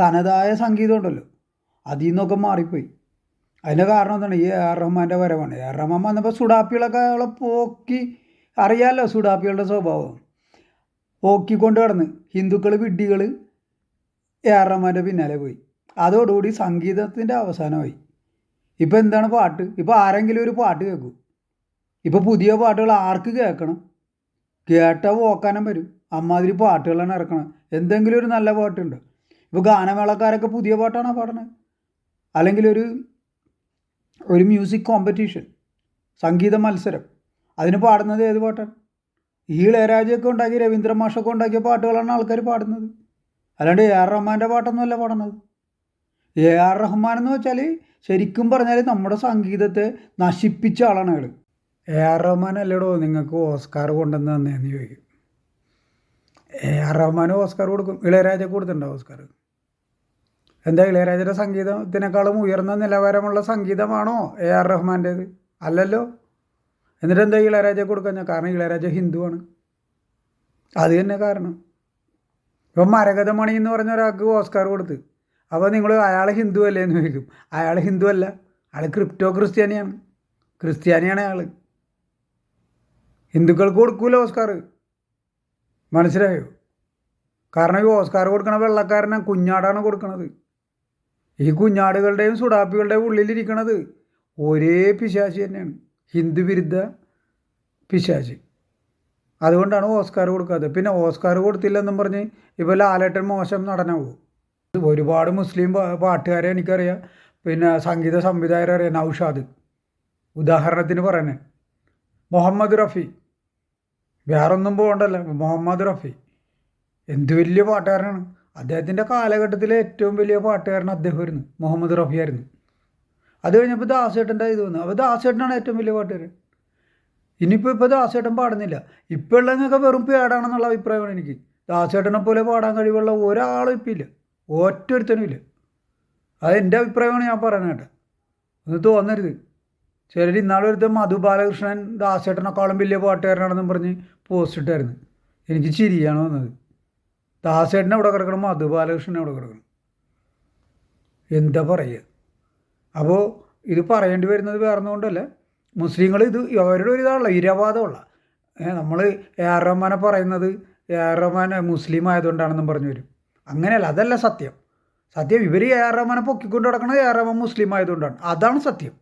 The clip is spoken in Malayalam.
തനതായ സംഗീതം ഉണ്ടല്ലോ. അതിൽ നിന്നൊക്കെ മാറിപ്പോയി. അതിന്റെ കാരണം എന്താണ്? ഈ ആർ റഹ്മാന്റെ വരവാണ്. എ ആർ റഹ്മാൻ വന്നപ്പോൾ സുഡാപ്പികളൊക്കെ അയാളെ പോക്കി അറിയാമല്ലോ സുഡാപ്പികളുടെ സ്വഭാവം. പോക്കിക്കൊണ്ട് കിടന്ന് ഹിന്ദുക്കൾ വിഡ്ഢികൾ എ ആർ റഹ്മാന്റെ പിന്നാലെ പോയി. അതോടുകൂടി സംഗീതത്തിന്റെ അവസാനമായി. ഇപ്പോൾ എന്താണ് പാട്ട്? ഇപ്പോൾ ആരെങ്കിലും ഒരു പാട്ട് കേൾക്കും. ഇപ്പോൾ പുതിയ പാട്ടുകൾ ആർക്ക് കേൾക്കണം? കേട്ട പോക്കാനും വരും. അമ്മാതിരി പാട്ടുകളാണ് ഇറക്കണം എന്തെങ്കിലും ഒരു നല്ല പാട്ടുണ്ട്? ഇപ്പോൾ ഗാനമേളക്കാരൊക്കെ പുതിയ പാട്ടാണ് പാടുന്നത്? അല്ലെങ്കിൽ ഒരു ഒരു മ്യൂസിക് കോമ്പറ്റീഷൻ സംഗീത മത്സരം അതിന് പാടുന്നത് ഏത് പാട്ടാണ്? ഈ ഇളയരാജയൊക്കെ ഉണ്ടാക്കി രവീന്ദ്ര മാഷൊക്കെ ഉണ്ടാക്കിയ പാട്ടുകളാണ് ആൾക്കാർ പാടുന്നത്. അല്ലാണ്ട് എ ആർ റഹ്മാന്റെ പാട്ടൊന്നുമല്ല പാടുന്നത്. എ ആർ റഹ്മാൻ എന്ന് വെച്ചാൽ ശരിക്കും പറഞ്ഞാൽ നമ്മുടെ സംഗീതത്തെ നശിപ്പിച്ച ആളാണ് അയാൾ എ ആർ റഹ്മാൻ അല്ലേടോ നിങ്ങൾക്ക് ഓസ്കാർ കൊണ്ടുവന്ന് തന്നേന്ന് ചോദിക്കും. എ ആർ റഹ്മാൻ ഓസ്കാർ കൊടുക്കും. ഇളയരാജ കൊടുത്തിട്ടുണ്ടോ ഓസ്കാർ? എന്താ ഇളയരാജയുടെ സംഗീതത്തിനേക്കാളും ഉയർന്ന നിലവാരമുള്ള സംഗീതമാണോ എ ആർ റഹ്മാന്റേത്? അല്ലല്ലോ. എന്നിട്ട് എന്താ ഇളയരാജ കൊടുക്കാൻ കാരണം ഇളയരാജ ഹിന്ദുവാണ് അത് തന്നെ കാരണം. ഇപ്പം മരകതമണി എന്ന് പറഞ്ഞ ഒരാൾക്ക് ഓസ്കാർ കൊടുത്ത്. അപ്പോൾ നിങ്ങൾ അയാൾ ഹിന്ദു അല്ലേ എന്ന് ചോദിക്കും. അയാൾ ഹിന്ദു അല്ല. അയാൾ ക്രിപ്റ്റോ ക്രിസ്ത്യാനിയാണ്. ക്രിസ്ത്യാനിയാണ് അയാൾ ഹിന്ദുക്കൾക്ക് കൊടുക്കൂല ഓസ്കാർ. മനസ്സിലായോ? കാരണം ഈ ഓസ്കാർ കൊടുക്കണ വെള്ളക്കാരനെ കുഞ്ഞാടാണ് കൊടുക്കുന്നത് ഈ കുഞ്ഞാടുകളുടെയും സുഡാപ്പികളുടെയും ഉള്ളിലിരിക്കണത് ഒരേ പിശാചി തന്നെയാണ്. ഹിന്ദു വിരുദ്ധ പിശാചി. അതുകൊണ്ടാണ് ഓസ്കാർ കൊടുക്കാത്തത്. പിന്നെ ഓസ്കാർ കൊടുത്തില്ലെന്നും പറഞ്ഞ് ഇപ്പോൾ ലാലേട്ടൻ മോശം നടനാവും? ഒരുപാട് മുസ്ലിം പാട്ടുകാരെ എനിക്കറിയാം. പിന്നെ സംഗീത സംവിധായകരെ അറിയാം. നൗഷാദ്. ഉദാഹരണത്തിന് പറയുന്നത് മുഹമ്മദ് റഫി. വേറൊന്നും പോകണ്ടല്ല. മുഹമ്മദ് റഫി. എന്ത് വലിയ പാട്ടുകാരനാണ്. അദ്ദേഹത്തിന്റെ കാലഘട്ടത്തിലെ ഏറ്റവും വലിയ പാട്ടുകാരൻ അദ്ദേഹമായിരുന്നു മുഹമ്മദ് റഫി ആയിരുന്നു. അത് കഴിഞ്ഞപ്പോൾ ദാസേട്ടന്റെ ഇത് വന്നു. അപ്പോൾ ദാസേട്ടനാണ് ഏറ്റവും വലിയ പാട്ടുകാരൻ. ഇനിയിപ്പോൾ ഇപ്പോൾ ദാസേട്ടൻ പാടുന്നില്ല. ഇപ്പോൾ ഉള്ളതൊക്കെ വെറും പേടാണെന്നുള്ള അഭിപ്രായമാണ് എനിക്ക്. ദാസേട്ടനെ പോലെ പാടാൻ കഴിവുള്ള ഒരാളും ഇപ്പം ഇല്ല. ഒറ്റൊരുത്തനും ഇല്ല. അത് എന്റെ അഭിപ്രായമാണ് ഞാൻ കേട്ടോ. ഒന്ന് തോന്നരുത്. ചിലർ ഇന്നാളൊരുത്തൻ മധു ബാലകൃഷ്ണൻ ദാസേട്ടനെക്കാളും വലിയ പാട്ടുകാരനാണെന്നും പറഞ്ഞ് പോസ്റ്റ് ഇട്ടായിരുന്നു. എനിക്ക് ചിരിയാണ് വന്നത്. ദാസേട്ടൻ അവിടെ കിടക്കണം? മധു ബാലകൃഷ്ണൻ അവിടെ കിടക്കണം? എന്താ പറയുക? അപ്പോൾ ഇത് പറയേണ്ടി വരുന്നത് വേറെ ഒന്നുകൊണ്ടല്ല മുസ്ലിങ്ങൾ ഇത് അവരുടെ ഒരു ഇതാണല്ലോ ഇരവാദമുള്ള. നമ്മൾ എ ആർ റഹ്മാനെ പറയുന്നത് എ ആർ റഹ്മാൻ മുസ്ലിം ആയതുകൊണ്ടാണെന്നും പറഞ്ഞു വരും. അങ്ങനെയല്ല അതല്ല സത്യം. സത്യം ഇവർ എ ആർ റഹ്മാനെ പൊക്കിക്കൊണ്ട് നടക്കുന്നത് എ ആർ റഹ്മാൻ മുസ്ലിം ആയതുകൊണ്ടാണ്. അതാണ് സത്യം.